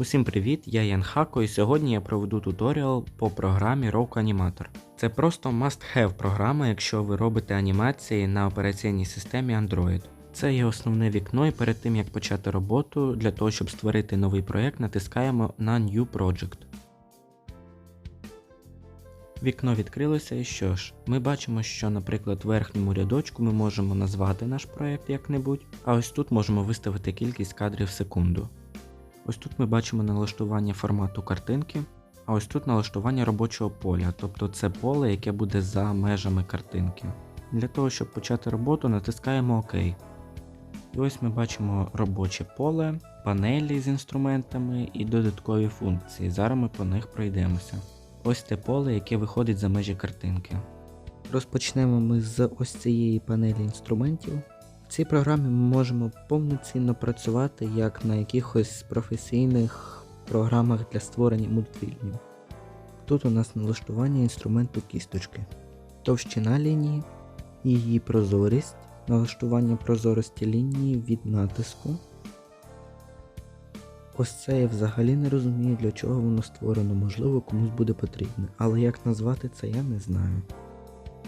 Усім привіт, я Ян Хако і сьогодні я проведу туторіал по програмі Rogue Animator. Це просто must-have програма, якщо ви робите анімації на операційній системі Android. Це є основне вікно, і перед тим як почати роботу, для того, щоб створити новий проєкт, натискаємо на New Project. Вікно відкрилося і що ж, ми бачимо, що, наприклад, в верхньому рядочку ми можемо назвати наш проєкт як-небудь, а ось тут можемо виставити кількість кадрів в секунду. Ось тут ми бачимо налаштування формату картинки, а ось тут налаштування робочого поля, тобто це поле, яке буде за межами картинки. Для того, щоб почати роботу, натискаємо ОК. І ось ми бачимо робоче поле, панелі з інструментами і додаткові функції. Зараз ми по них пройдемося. Ось те поле, яке виходить за межі картинки. Розпочнемо ми з ось цієї панелі інструментів. В цій програмі ми можемо повноцінно працювати як на якихось професійних програмах для створення мультфільмів. Тут у нас налаштування інструменту кісточки, товщина лінії, її прозорість, налаштування прозорості лінії від натиску. Ось це я взагалі не розумію, для чого воно створено, можливо, комусь буде потрібно, але як назвати це я не знаю.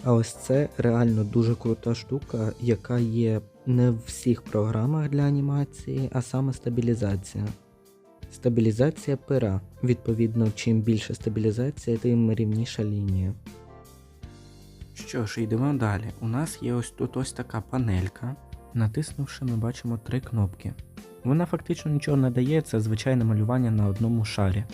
А ось це реально дуже крута штука, яка є не в всіх програмах для анімації, а саме стабілізація. Стабілізація пера. Відповідно, чим більше стабілізація, тим рівніша лінія. Що ж, йдемо далі. У нас є ось тут ось така панелька. Натиснувши, ми бачимо три кнопки. Вона фактично нічого не дає, це звичайне малювання на одному шарі.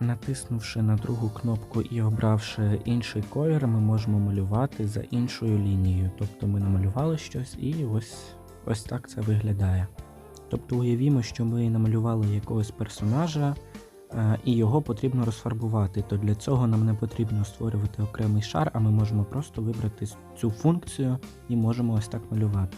Натиснувши на другу кнопку і обравши інший колір, ми можемо малювати за іншою лінією. Тобто ми намалювали щось і ось, ось так це виглядає. Тобто уявімо, що ми намалювали якогось персонажа е, і його потрібно розфарбувати, то для цього нам не потрібно створювати окремий шар, а ми можемо просто вибрати цю функцію і можемо ось так малювати.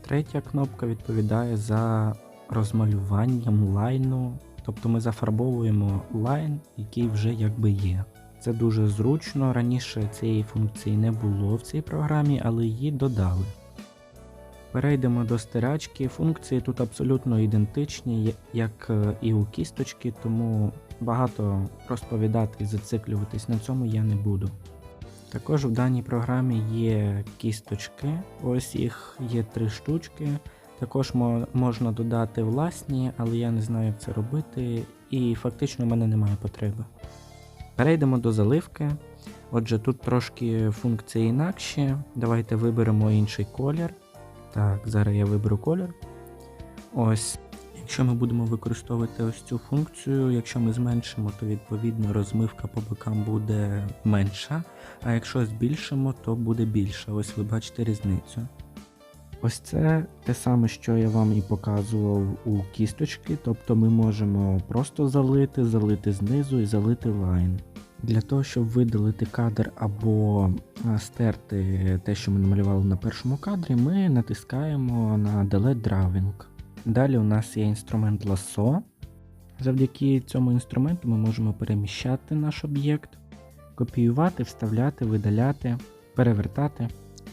Третя кнопка відповідає за розмалюванням лайну, тобто ми зафарбовуємо лайн, який вже якби є. Це дуже зручно. Раніше цієї функції не було в цій програмі, але її додали. Перейдемо до стирачки. Функції тут абсолютно ідентичні, як е, і у кісточки, тому багато розповідати і зациклюватись на цьому я не буду. Також в даній програмі є кісточки, ось їх є три штучки. Також можна додати власні, але я не знаю, як це робити, і фактично в мене немає потреби. Перейдемо до заливки. Отже, тут трошки функції інакші. Давайте виберемо інший колір. Так, зараз я виберу колір. Ось. Якщо ми будемо використовувати ось цю функцію, якщо ми зменшимо, то відповідно розмивка по бокам буде менша. А якщо збільшимо, то буде більше. Ось ви бачите різницю. Ось це те саме, що я вам і показував у кісточки, тобто ми можемо просто залити, залити знизу і залити лайн. Для того, щоб видалити кадр або стерти те, що ми намалювали на першому кадрі, ми натискаємо на Delete Drawing. Далі у нас є інструмент ласо. Завдяки цьому інструменту ми можемо переміщати наш об'єкт, копіювати, вставляти, видаляти, перевертати.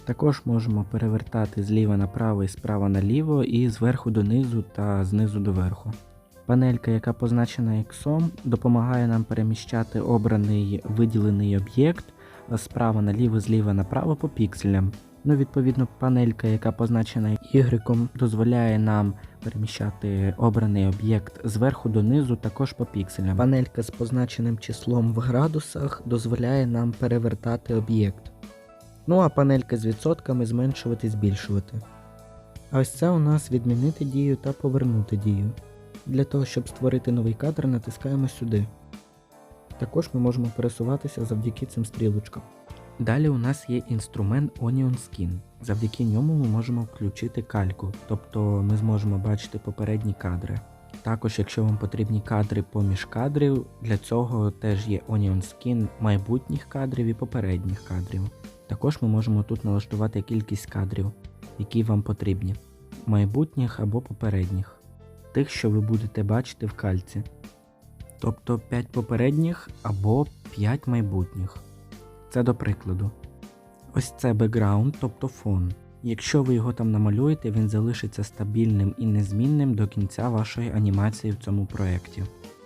Також можемо перевертати зліва направо і справа наліво, і зверху донизу та знизу до верху. Панелька, яка позначена X, допомагає нам переміщати обраний виділений об'єкт справа наліво, зліва направо по пікселям. Ну, відповідно, панелька, яка позначена Y, дозволяє нам переміщати обраний об'єкт зверху донизу також по пікселям. Панелька з позначеним числом в градусах дозволяє нам перевертати об'єкт. Ну а панелька з відсотками зменшувати збільшувати. А ось це у нас відмінити дію та повернути дію. Для того, щоб створити новий кадр, натискаємо сюди. Також ми можемо пересуватися завдяки цим стрілочкам. Далі у нас є інструмент Onion Skin. Завдяки ньому ми можемо включити кальку, тобто ми зможемо бачити попередні кадри. Також, якщо вам потрібні кадри поміж кадрів, для цього теж є Onion Skin майбутніх кадрів і попередніх кадрів. Також ми можемо тут налаштувати кількість кадрів, які вам потрібні, майбутніх або попередніх, тих, що ви будете бачити в кальці. Тобто 5 попередніх або 5 майбутніх. Це до прикладу. Ось це бекграунд, тобто фон. Якщо ви його там намалюєте, він залишиться стабільним і незмінним до кінця вашої анімації в цьому проєкті.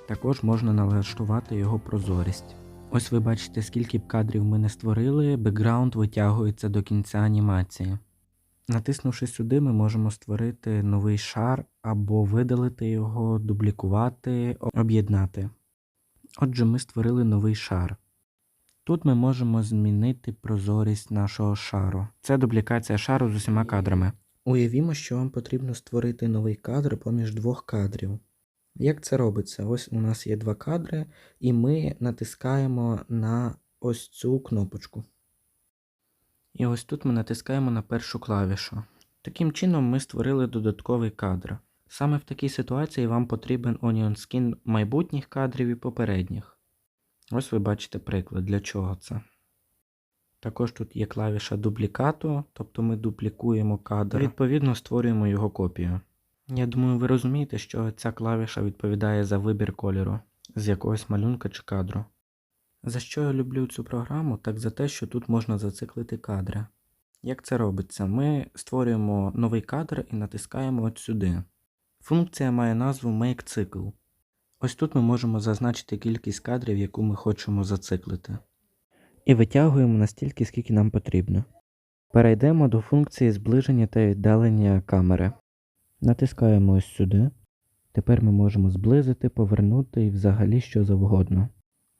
Також можна налаштувати його прозорість. Ось ви бачите, скільки б кадрів ми не створили, бекграунд витягується до кінця анімації. Натиснувши сюди, ми можемо створити новий шар або видалити його, дублікувати, об'єднати. Отже, ми створили новий шар. Тут ми можемо змінити прозорість нашого шару. Це дублікація шару з усіма кадрами. Уявімо, що вам потрібно створити новий кадр поміж двох кадрів. Як це робиться? Ось у нас є два кадри, і ми натискаємо на ось цю кнопочку. І ось тут ми натискаємо на першу клавішу. Таким чином ми створили додатковий кадр. Саме в такій ситуації вам потрібен Onion Skin майбутніх кадрів і попередніх. Ось ви бачите приклад, для чого це. Також тут є клавіша дублікату, тобто ми дуплікуємо кадр, відповідно створюємо його копію. Я думаю, ви розумієте, що ця клавіша відповідає за вибір кольору з якогось малюнка чи кадру. За що я люблю цю програму, так за те, що тут можна зациклити кадри. Як це робиться? Ми створюємо новий кадр і натискаємо от сюди. Функція має назву MakeCycle. Ось тут ми можемо зазначити кількість кадрів, яку ми хочемо зациклити. І витягуємо настільки, скільки нам потрібно. Перейдемо до функції зближення та віддалення камери. Натискаємо ось сюди. Тепер ми можемо зблизити, повернути і взагалі що завгодно.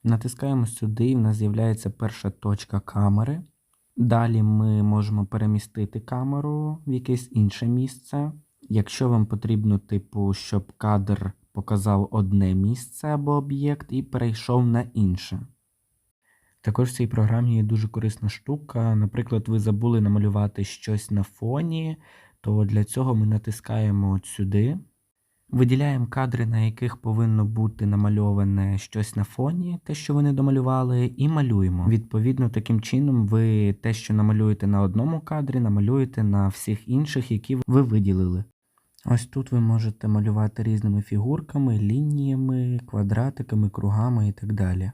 Натискаємо сюди, і в нас з'являється перша точка камери. Далі ми можемо перемістити камеру в якесь інше місце. Якщо вам потрібно, типу, щоб кадр показав одне місце або об'єкт і перейшов на інше. Також в цій програмі є дуже корисна штука. Наприклад, ви забули намалювати щось на фоні, то для цього ми натискаємо от сюди. Виділяємо кадри, на яких повинно бути намальоване щось на фоні, те, що ви не домалювали, і малюємо. Відповідно, таким чином ви те, що намалюєте на одному кадрі, намалюєте на всіх інших, які ви виділили. Ось тут ви можете малювати різними фігурками, лініями, квадратиками, кругами і так далі.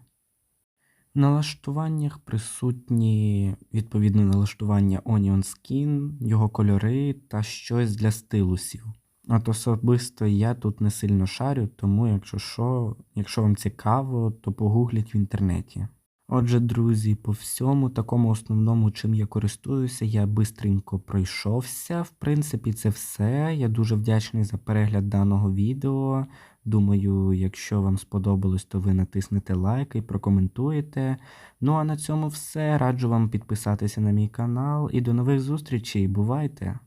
Налаштуваннях присутні відповідне налаштування Onion Skin, його кольори та щось для стилусів. От особисто я тут не сильно шарю, тому якщо що, якщо вам цікаво, то погугліть в інтернеті. Отже, друзі, по всьому такому основному, чим я користуюся, я бистренько пройшовся. В принципі, це все. Я дуже вдячний за перегляд даного відео. Думаю, якщо вам сподобалось, то ви натиснете лайк і прокоментуєте. Ну а на цьому все. Раджу вам підписатися на мій канал і до нових зустрічей. Бувайте!